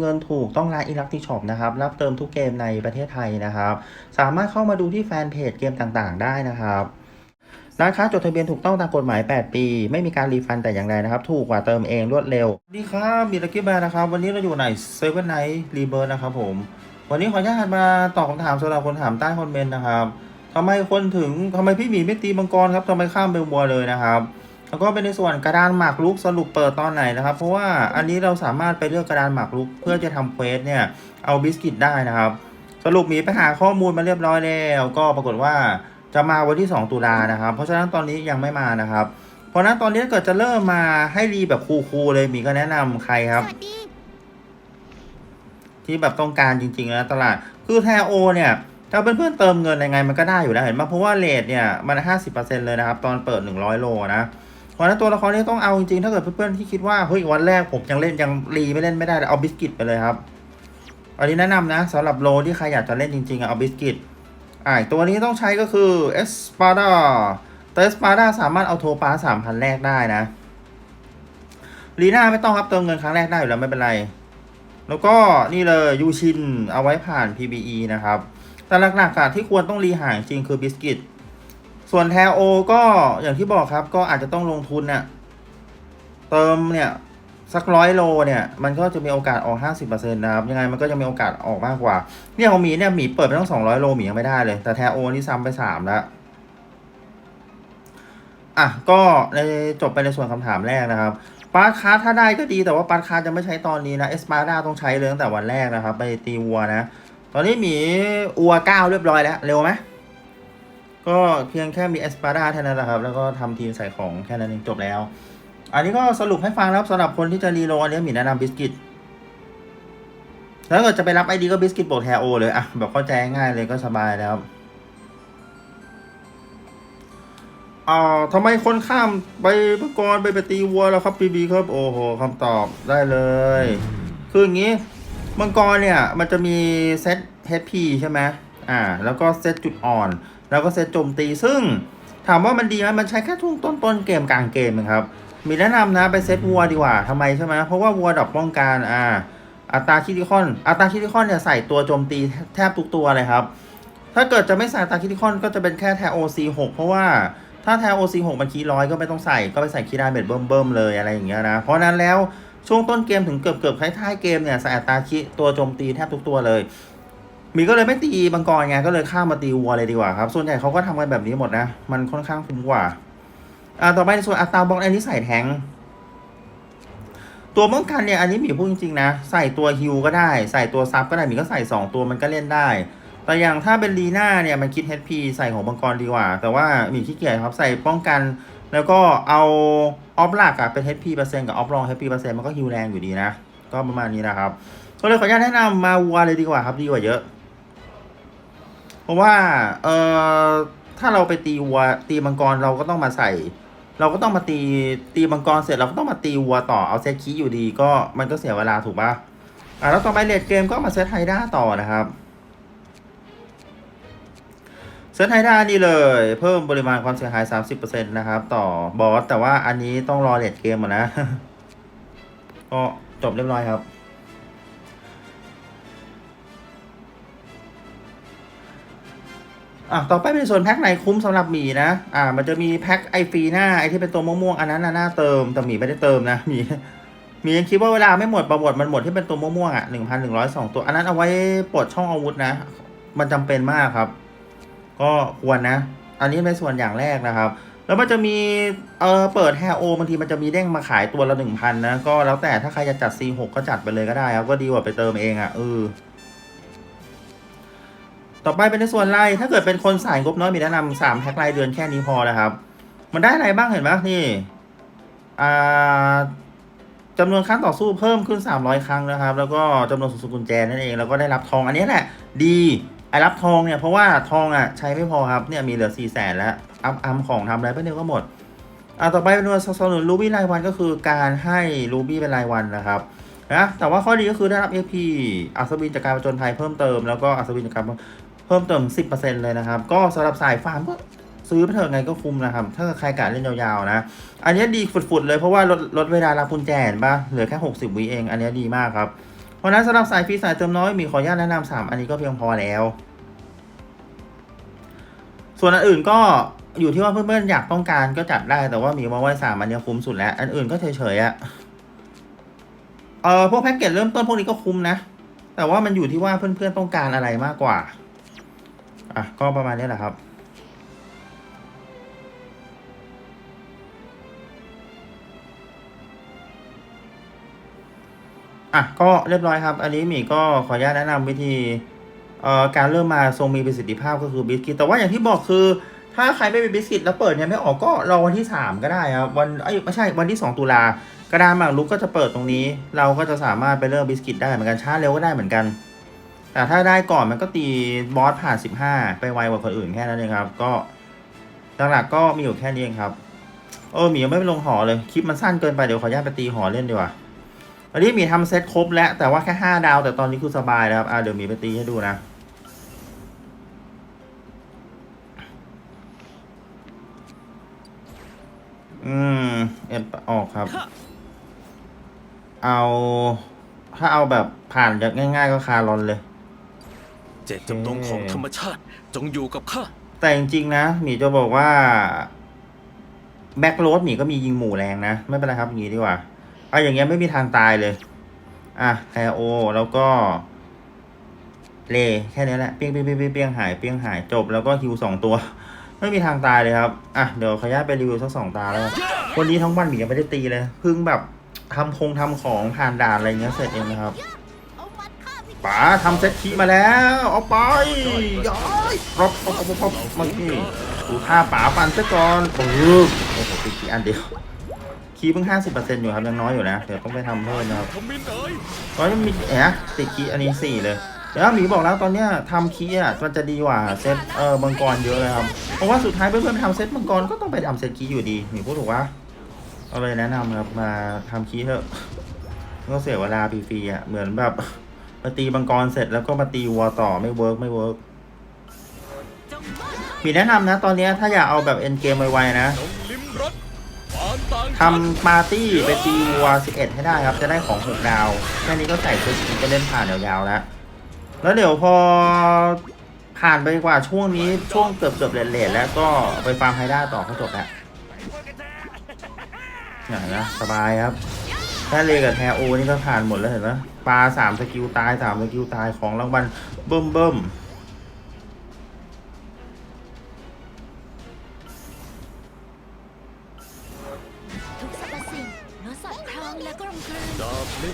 เงินถูกต้องร้านอิลักติช็อปนะครับ รับเติมทุกเกมในประเทศไทยนะครับ สามารถเข้ามาดูที่แฟนเพจเกมต่างๆ ได้นะครับร้านค้าจดทะเบียนถูกต้องตามกฎหมาย 8 ปี ไม่มีการรีฟันแต่อย่างใดนะครับ ถูกกว่าเติมเองรวดเร็วสวัสดีครับมีลักกี้แบร์นะครับ วันนี้เราอยู่ในเซเว่นไนท์รีเบิร์นะครับผม วันนี้ขออนุญาตมาตอบคำถามสำหรับคนถามใต้คอมเมนต์นะครับทำไมคนถึงทำไมพี่หมีไม่ตีมังกรครับทำไมข้ามเบลบัวเลยนะครับ แล้วก็เป็นในส่วนกระดานหมากรุกสรุปเปิดตอนไหนนะครับ เพราะว่าอันนี้เราสามารถไปเลือกกระดานหมากรุกเพื่อจะทำเควสเนี่ยเอาบิสกิตได้นะครับ สรุปหมีไปหาข้อมูลมาเรียบร้อยแล้วก็ปรากฏว่าจะมาวันที่ 2 ตุลานะครับ เพราะฉะนั้นตอนนี้ยังไม่มานะครับ เพราะนั้นตอนนี้ถ้าเกิดจะเริ่มมาให้รีแบบคูลๆเลยหมีก็แนะนำใครครับ ที่แบบต้องการจริงๆนะตลาดคือแทโอเนี่ยถ้าเพื่อนๆเติมเงินยังไงมันก็ได้อยู่แล้วเห็นไหมเพราะว่าเลทเนี่ยมัน 50%เลยนะครับ ตอนเปิด 100 โลนะ เพราะฉะนั้นตัวละครนี้ต้องเอาจริงๆถ้าเกิดเพื่อนๆที่คิดว่าเฮ้ยวันแรกผมยังเล่นยังรีไม่เล่นไม่ได้เอาบิสกิตไปเลยครับ อันนี้แนะนำนะสำหรับโลที่ใครอยากจะเล่นจริงๆเอาบิสกิตอ่าอีกตัวนี้ต้องใช้ก็คือเอสปาร์ดาแต่เอสปาร์ดาสามารถเอาโทปาสามพันแรกได้นะลีน่าไม่ต้องครับเติมเงินครั้งแรกได้อยู่แล้วไม่เป็นไร แล้วก็นี่เลยยูชินเอาไว้ผ่าน PBE นะครับ แต่หลักๆที่ควรต้องรีหางจริงคือบิสกิต ส่วนแทโอก็อย่างที่บอกครับ ก็อาจจะต้องลงทุนเนี่ยเติมเนี่ยสักร้อยโลเนี่ยมันก็จะมีโอกาสออก50%นะครับ ยังไงมันก็จะมีโอกาสออกมากกว่า เนี่ยของหมีเนี่ยหมีเปิดไปตั้ง200โลหมียังไม่ได้เลย แต่แทโอนี่ซ้ำไป3แล้วอะก็ในจบไปในส่วนคำถามแรกนะครับปาร์คาถ้าได้ก็ดีแต่ว่าปาร์คาจะไม่ใช้ตอนนี้นะเอสปาร์ดาต้องใช้เลยตั้งแต่วันแรกนะครับ ไปตีวัวนะ ตอนนี้หมีอัวเก้าเรียบร้อยแล้ว เร็วไหม ก็เพียงแค่มีเอสปาร์ดาเท่านั้นแหละครับ แล้วก็ทำทีมใส่ของแค่นั้นเองจบแล้ว อันนี้ก็สรุปให้ฟังแล้วสำหรับคนที่จะรีโลอันนี้มีแนะนำบิสกิตแล้วก็จะไปรับไอดีก็บิสกิตโบกแทโอเลยอะแบบเข้าใจง่ายเลยก็สบายแล้วอ่าทำไมคนข้ามไปเมื่อก่อนไปไปตีวัวแล้วครับปีบีครับ โอ้โหคำตอบได้เลย คืออย่างนี้มังกรเนี่ย มันจะมีเซต HP ใช่ไหมอ่า แล้วก็เซตจุดอ่อน แล้วก็เซตโจมตีซึ่งถามว่ามันดีไหมมันใช้แค่ช่วงต้นต้นๆเกมกลางเกมเองครับ มีแนะนำนะไปเซตวัวดีกว่าทำไมใช่ไหมเพราะว่าวัวดอกป้องกันอ่าอัตราคิติคอน อัตราคิติคอนเนี่ยใส่ตัวโจมตีแทบทุกตัวเลยครับ ถ้าเกิดจะไม่ใส่อัตราคิติคอนก็จะเป็นแค่แทโอซีหกเพราะว่าถ้าแทโอซีหกมันคีร้อยก็ไม่ต้องใส่ก็ไปใส่คีดาเมจเบิ่มเบิ่มๆเลยอะไรอย่างเงี้ยนะ เพราะนั้นแล้วช่วงต้นเกมถึงเกือบเกือบๆท้ายๆเกมเนี่ยใส่อัตราคิตัวโจมตีแทบทุกตัวเลย มีก็เลยไม่ตีบังกรไงก็เลยข้ามมาตีวัวเลยดีกว่าครับส่วนใหญ่เขาก็ทำกันแบบนี้หมดนะ มันค่อนข้างคุ้มกว่า อ่าต่อไปในส่วนอัตราบล็อกอันนี้ใส่แทงตัวป้องกันเนี่ยอันนี้หมีพูดจริงๆนะ ใส่ตัวฮิวก็ได้ ใส่ตัวซับก็ได้หมีก็ใส่สองตัวมันก็เล่นได้ แต่อย่างถ้าเป็นลีน่าเนี่ยมันคิด HP ใส่ของบังกรดีกว่า แต่ว่าหมีขี้เกียจครับใส่ป้องกัน แล้วก็เอาออฟหลักอะเป็น HP เปอร์เซ็นต์กับออฟรอง HP เปอร์เซ็นต์มันก็ฮิวแรงอยู่ดีนะ ก็ประมาณนี้นะครับก็เลยขออนุญาตแนะนำมาวัวเลยดีกว่าครับดีกว่าเยอะ เพราะว่าเอ่อถ้าเราไปตีวัวตีมังกรเราก็ต้องมาใส่ เราก็ต้องมาตีตีมังกรเสร็จเราก็ต้องมาตีวัวต่อเอาเซตคีอยู่ดีก็มันก็เสียเวลาถูกปะอะแล้วต่อไปเลดเกมก็มาเซตไฮด้าต่อนะครับเซตไฮด้านี่เลย เพิ่มปริมาณความเสียหาย 30%นะครับ ต่อบอสแต่ว่าอันนี้ต้องรอเลดเกมอะนะ ก็จบเรียบร้อยครับ อะต่อไปเป็นส่วนแพ็คไหนคุ้มสำหรับหมีนะ อ่า มันจะมีแพ็คไอฟีหน้าไอที่เป็นตัวม่วงๆอันนั้นน่ะน่าเติมแต่หมีไม่ได้เติมนะหมีหมียังคิดว่าเวลาไม่หมดประหมดมันหมดที่เป็นตัวม่วงๆอะหนึ่งพันหนึ่งร้อยสองตัว อันนั้นเอาไว้ปลดช่องอาวุธนะ มันจำเป็นมากครับ ก็ควรนะ อันนี้เป็นส่วนอย่างแรกนะครับ แล้วมันจะมีเออเปิดแฮโอบางทีมันจะมีเด้งมาขายตัวละหนึ่งพันนะก็แล้วแต่ถ้าใครจะจัด C6 ก็จัดไปเลยก็ได้ครับก็ดีกว่าไปเติมเองอะเออ ต่อไปเป็นในส่วนไล่ถ้าเกิดเป็นคนสายงบน้อยมีแนะนำสามแพ็ครายเดือนแค่นี้พอนะครับ มันได้อะไรบ้างเห็นไหมนี่อ่าจำนวนครั้งต่อสู้เพิ่มขึ้น 300 ครั้งนะครับ แล้วก็จำนวนสุดสกุญแจนั่นเองแล้วก็ได้รับทองอันนี้แหละ ดีไอรับทองเนี่ยเพราะว่าทองอะใช้ไม่พอครับเนี่ยมีเหลือ4 0 0แสนแล้วอัพอัมของทำอะไรไปเดียก็หมดอ่าต่อไปเป็นตัวสนับสนุนรูบี้รายวันก็คือการให้รูบี้เป็นรายวันนะครับนะแต่ว่าข้อดีก็คือได้รับ AP อัศวินจากการประจนภัยเพิ่มเติมแล้วก็อัศวินจากการ เพิ่มเติม 10%เลยนะครับ ก็สำหรับสายฟาร์มก็ซื้อไปเถอะไงก็คุ้มนะครับ ถ้าใครกะเล่นยาวๆนะ อันนี้ดีฝุดๆเลยเพราะว่าลดลดเวลารับกุญแจเห็นปะเหลือแค่ 60 วิเอง อันนี้ดีมากครับ เพราะนั้นสำหรับสายฟรีสายเติมน้อยมีขออนุญาตแนะนำสามอันนี้ก็เพียงพอแล้ว ส่วนอันอื่นก็อยู่ที่ว่าเพื่อนๆอยากต้องการก็จัดได้แต่ว่ามีมาไว้สามอันนี้คุ้มสุดแล้ว อันอื่นก็เฉยๆอะเออพวกแพ็กเกจเริ่มต้นพวกนี้ก็คุ้มนะ แต่ว่ามันอยู่ที่ว่าเพื่อนๆต้องการอะไรมากกว่า อะก็ประมาณนี้แหละครับอะก็เรียบร้อยครับ อันนี้หมีก็ขออนุญาตแนะนำวิธีเอ่อการเริ่มมาทรงมีประสิทธิภาพก็คือบิสกิตแต่ว่าอย่างที่บอกคือ ถ้าใครไม่มีบิสกิตแล้วเปิดเนี่ยไม่ออกก็รอวันที่ 3 ก็ได้ครับวันเอ้ยไม่ใช่วันที่ 2 ตุลากระดานหมากรุกก็จะเปิดตรงนี้ เราก็จะสามารถไปเริ่มบิสกิตได้เหมือนกันช้าเร็วก็ได้เหมือนกัน แต่ถ้าได้ก่อนมันก็ตีบอสผ่าน 15 ไปไวกว่าคนอื่นแค่นั้นเองครับ ก็หลักๆก็มีอยู่แค่นี้เองครับ เออหมียังไม่ไปลงหอเลย คลิปมันสั้นเกินไปเดี๋ยวขออนุญาตไปตีหอเล่นดีกว่าวันนี้หมีทำเซตครบแล้วแต่ว่าแค่ 5 ดาว แต่ตอนนี้คือสบายแล้วครับอะเดี๋ยวหมีไปตีให้ดูนะอืมเอ็นออกครับ เอา ถ้าเอาแบบผ่านจากง่าย ๆ ก็คารอนเลย เจตจำนงของธรรมชาติจงอยู่กับข้า แต่จริงๆนะหมีจะบอกว่า แบ็กโรดหมีก็มียิงหมู่แรงนะ ไม่เป็นไรครับอย่างนี้ดีกว่าเอาอย่างเงี้ยไม่มีทางตายเลย อะแคโอ แล้วก็ เลแค่นี้แหละเปี้ยงเปี้ยงเปี้ยงเปี้ยงหายเปี้ยงหายจบแล้วก็ฮิวสองตัว ไม่มีทางตายเลยครับ อะเดี๋ยวขออนุญาไปรีวิวสักสองตาแล้วกันวันนี้ทั้งวันหมียังไม่ได้ตีเลยเพิ่งแบบทำคงทำของผ่านด่านอะไรเงี้ยเสร็จเองนะครับ ป๋าทำเซตคีมาแล้ว เอาไปย้อยรบรบรบรบเมื่อกี้ดูท่าป๋าฟันซะก่อนปึ๊บโอ้โหติดคีอันเดียวคีเพิ่งห้าสิบเปอร์เซ็นต์อยู่ครับยังน้อยอยู่นะเดี๋ยวต้องไปทำเพิ่มนะครับทมินเอ๋ยตอนนี้มีแอะติดคีอันนี้สี่เลยเดี๋ยวหมีบอกแล้วตอนเนี้ยทำคีอะมันจะดีกว่าเซตเออมังกรเยอะเลยครับเพราะว่าสุดท้ายเพื่อนๆทำเซตมังกรก็ต้องไปทำเซตคีอยู่ดีหมีพูดถูกว่าเอาเลยแนะนำครับมาทำคีเถอะก็เสียเวลาฟรีๆอะเหมือนแบบ มาตีมังกรเสร็จแล้วก็มาตีวัวต่อไม่เวิร์กไม่เวิร์กมีแนะนำนะ ตอนนี้ถ้าอยากเอาแบบเอ็นเกมไวๆนะทำปาร์ตี้ไปตีวัว 11 ให้ได้ครับ จะได้ของ6ดาวแค่นี้ก็ใส่ชุดก็เล่นผ่านยาวๆแล้ว แล้วเดี๋ยวพอผ่านไปกว่าช่วงนี้ช่วงเกือบเกือบๆเลทๆแล้วก็ไปฟาร์มไฮด้าต่อก็จบแล้วเนี่ยเห็นไหมสบายครับ แค่เลกับแทโอนี่ก็ผ่านหมดแล้วเห็นไหมปลาสามสกิลตายสามสกิลตายของรางวัลเบิ่มเบิ่มและกลม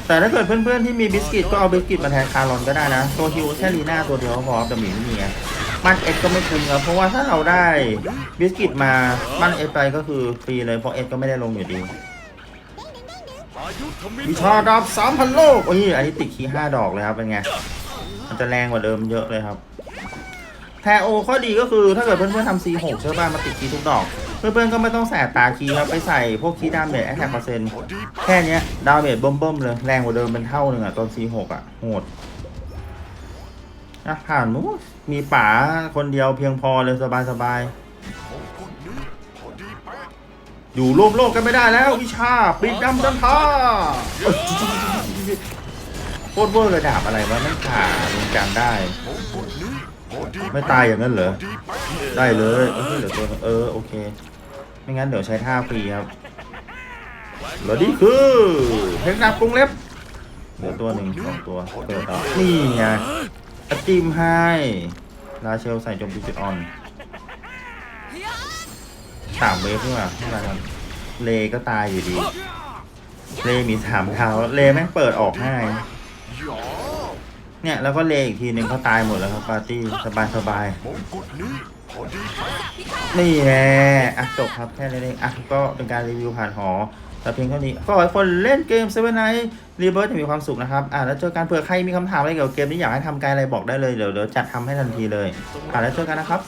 แต่ถ้าเกิดเพื่อนๆที่มีบิสกิตก็เอาบิสกิตมาแทนคารอนก็ได้นะ ตัวฮิวแค่ลีน่าตัวเดียวพอแต่หมีไม่มีมันเอ็ดก็ไม่คุ้มครับ เพราะว่าถ้าเราได้บิสกิตมามันเอ็ดไปก็คือฟรีเลยเพราะเอ็ดก็ไม่ได้ลงอยู่ดี วิชาดาบสามพันโลกโอ้ยอันนี้ติดคีห้าดอกเลยครับเป็นไง มันจะแรงกว่าเดิมเยอะเลยครับแทโอข้อดีก็คือถ้าเกิดเพื่อนๆทำ C6 ใช่ป่ะมาติดคีทุกดอก เพื่อนๆก็ไม่ต้องแสบตาคีครับไปใส่พวกคีดาเมจแอคแทกเปอร์เซ็นต์แค่นี้ดาเมจเบิ่มๆเลยแรงกว่าเดิมเป็นเท่าหนึ่งอะตอน C6 อะโหดนะผ่านมูมีป๋าคนเดียวเพียงพอเลยสบายๆ อยู่ร่วมโลกกันไม่ได้แล้ววิชาปิดดำจันทราโคตรเวอร์เลยดาบอะไรวะนั่นขาลงการได้ ไม่ตายอย่างนั้นเหรอ ได้เลยเออเหลือตัวเออโอเค ไม่งั้นเดี๋ยวใช้ท่าฟรีครับแล้วนี่คือเทคนิคกรุงเล็บเหลือตัวหนึ่งสองตัวเปิดต่อนี่ไงอจิมให้ลาเชลใส่จมตีจุดอ่อน สามเวฟนี่หว่าไม่เป็นไรครับเลก็ตายอยู่ดี เลมีสามเท้าเลแม่งเปิดออกง่าย เนี่ยแล้วก็เลอีกทีหนึ่งเขาตายหมดแล้วครับปาร์ตี้สบายสบายนี่แหละอะจบครับแค่นี้เองอะก็เป็นการรีวิวผ่านหอแต่เพียงเท่านี้ก็ขอให้คนเล่นเกมเซเว่นไนท์รีเบิร์จะมีความสุขนะครับอะแล้วเจอกันเผื่อใครมีคำถามอะไรเกี่ยวกับเกมนี้อยากให้ทำการอะไรบอกได้เลยเดี๋ยวเดี๋ยวจัดทำให้ทันทีเลยอะแล้วเจอกันนะครับ